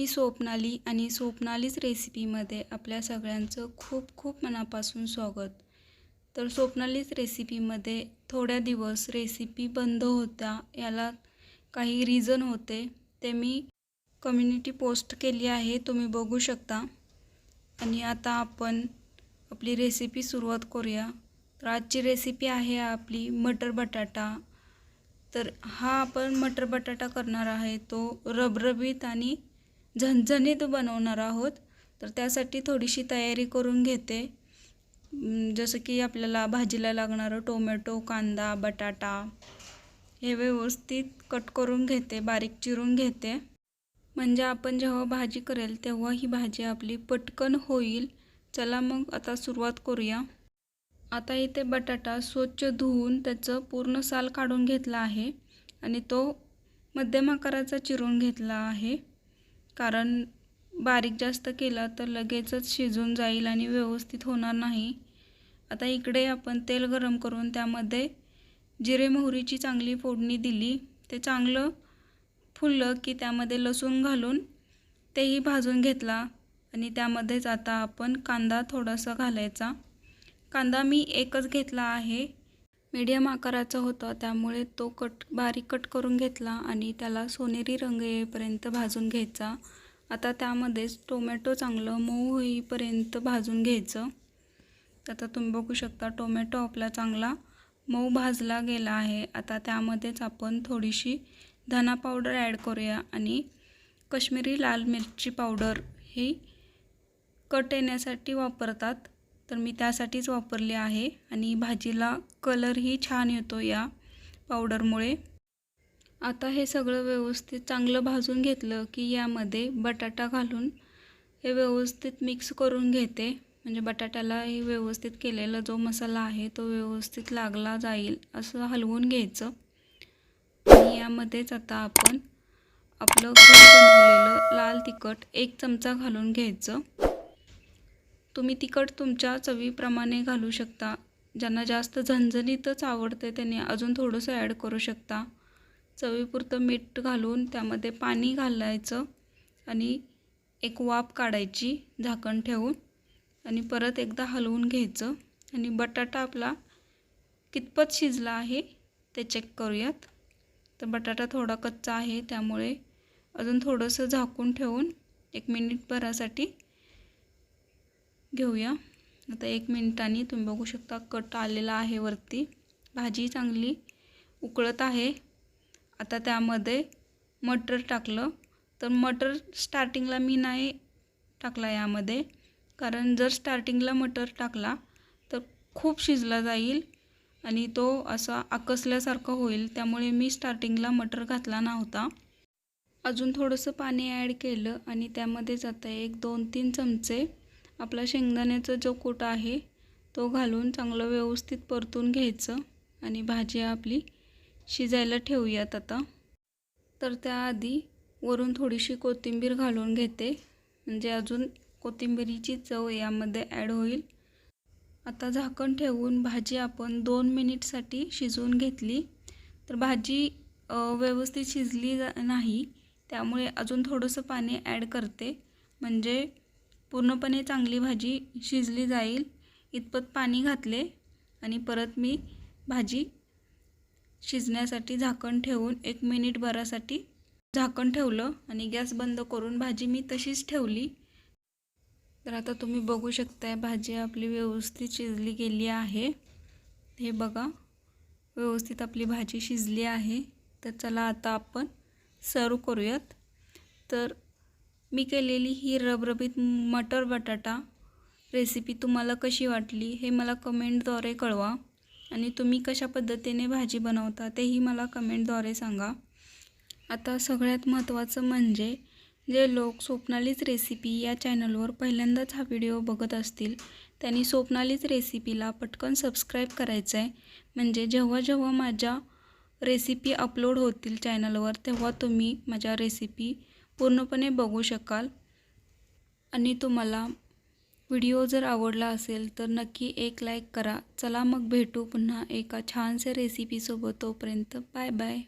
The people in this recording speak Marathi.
मी स्वप्नाली आणि स्वप्नालीच रेसिपीमध्ये आपल्या सगळ्यांचं खूप खूप मनापासून स्वागत. तर स्वप्नालीच रेसिपीमध्ये थोड्या दिवस रेसिपी बंद होत्या याला काही रिझन होते ते मी कम्युनिटी पोस्ट केली आहे तुम्ही बघू शकता. आणि आता आपण आपली रेसिपी सुरुवात करूया. तर आजची रेसिपी आहे आपली मटर बटाटा. तर हा आपण मटर बटाटा करणार आहे तो रबरबीत आणि झणझणीत बनवणार आहोत. तर त्यासाठी थोडीशी तयारी करून घेते. जसं की आपल्याला भाजीला लागणारं टोमॅटो कांदा बटाटा हे व्यवस्थित कट करून घेते बारीक चिरून घेते. म्हणजे आपण जेव्हा भाजी करेल तेव्हा ही भाजी आपली पटकन होईल. चला मग आता सुरुवात करूया. आता इथे बटाटा स्वच्छ धुवून त्याचं पूर्ण साल काढून घेतला आहे. आणि तो मध्यम आकाराचा चिरून घेतला आहे. कारण बारीक जास्त केला तर लगेचच शिजून जाईल आणि व्यवस्थित होणार नाही. आता इकडे आपण तेल गरम करून त्यामध्ये जिरे मोहरीची चांगली फोडणी दिली. ते चांगलं फुललं की त्यामध्ये लसूण घालून तेही भाजून घेतला आणि त्यामध्येच आता आपण कांदा थोडासा घालायचा. कांदा मी एकच घेतला आहे. मीडियम आकाराचा होता. त्यामुळे तो कट बारीक कट करून घेतला आणि त्याला सोनेरी रंग येईपर्यंत भाजून घ्यायचा. आता त्यामध्येच टोमॅटो चांगलं मऊ होईपर्यंत भाजून घ्यायचं. आता तुम्ही बघू शकता टोमॅटो आपला चांगला मऊ भाजला गेला आहे. आता त्यामध्येच आपण थोडीशी धना पावडर ॲड करूया आणि कश्मीरी लाल मिरची पावडर ही कट येण्यासाठी वापरतात. तर मी त्यासाठीच वापरली आहे आणि भाजीला कलरही छान येतो या पावडरमुळे आता हे सगळं व्यवस्थित चांगलं भाजून घेतलं की यामध्ये बटाटा घालून हे व्यवस्थित मिक्स करून घेते. म्हणजे बटाट्याला हे व्यवस्थित केलेला जो मसाला आहे तो व्यवस्थित लागला जाईल असं हलवून घ्यायचं. आणि यामध्येच आता आपण आपलं घरी बनवलेलं लाल तिखट एक चमचा घालून घ्यायचं. तुम्ही तिखट तुमच्या चवीप्रमाणे घालू शकता. ज्यांना जास्त झणझणीतच आवडते त्यांनी अजून थोडंसं ॲड करू शकता. चवीपुरतं मीठ घालून त्यामध्ये पाणी घालायचं आणि एक वाफ काढायची झाकण ठेवून आणि परत एकदा हलवून घ्यायचं. आणि बटाटा आपला कितपत शिजला आहे ते चेक करूयात. तर बटाटा थोडा कच्चा आहे त्यामुळे अजून थोडंसं झाकून ठेवून एक मिनिटभरासाठी घेऊया. आता एक मिनिटांनी तुम्ही बघू शकता कट आलेला आहे वरती. भाजी चांगली उकळत आहे. आता त्यामध्ये मटर टाकलं. तर मटर स्टार्टिंगला मी नाही टाकला यामध्ये. कारण जर स्टार्टिंगला मटर टाकला तर खूप शिजला जाईल आणि तो असा आकसल्यासारखं होईल. त्यामुळे मी स्टार्टिंगला मटर घातला नव्हता. अजून थोडंसं पाणी ॲड केलं आणि त्यामध्येच आता एक दोन तीन चमचे आपला शेंगदाण्याचा जो कूट आहे तो घालून चांगलं व्यवस्थित परतून घ्यायचं आणि भाजी आपली शिजायला ठेवूयात आता. तर त्याआधी वरून थोडीशी कोथिंबीर घालून घेते. म्हणजे अजून कोथिंबिरीची चव यामध्ये ॲड होईल. आता झाकण ठेवून भाजी आपण दोन मिनिटसाठी शिजवून घेतली. तर भाजी व्यवस्थित शिजली नाही त्यामुळे अजून थोडंसं पाणी ॲड करते. म्हणजे पूर्णपणे चांगली भाजी शिजली जाईल. इतपत पाणी घातले आणि परत मी भाजी शिजण्यासाठी झाकण ठेवून एक मिनिटभरासाठी झाकण ठेवलं आणि गॅस बंद करून भाजी मी तशीच ठेवली. तर आता तुम्ही बघू शकताय भाजी आपली व्यवस्थित शिजली गेली आहे. हे बघा व्यवस्थित आपली भाजी शिजली आहे. तर चला आता आपण सर्व करूयात. तर मी केलेली ही रबरबीत मटर बटाटा रेसिपी तुम्हाला कशी वाटली हे मला कमेंटद्वारे कळवा. आणि तुम्ही कशा पद्धतीने भाजी बनवता तेही मला कमेंटद्वारे सांगा. आता सगळ्यात महत्त्वाचं म्हणजे जे लोक स्वप्नालीच रेसिपी या चॅनलवर पहिल्यांदाच हा व्हिडिओ बघत असतील त्यांनी स्वप्नालीच रेसिपीला पटकन सबस्क्राईब करायचं आहे म्हणजे जेव्हा जेव्हा माझ्या रेसिपी अपलोड होतील चॅनलवर तेव्हा तुम्ही माझ्या रेसिपी पूर्णपणे बघू शकाल. आणि तुम्हाला व्हिडिओ जर आवडला असेल तर नक्की एक लाईक करा. चला मग भेटू पुन्हा एका छानशा रेसिपीसोबत तोपर्यंत बाय बाय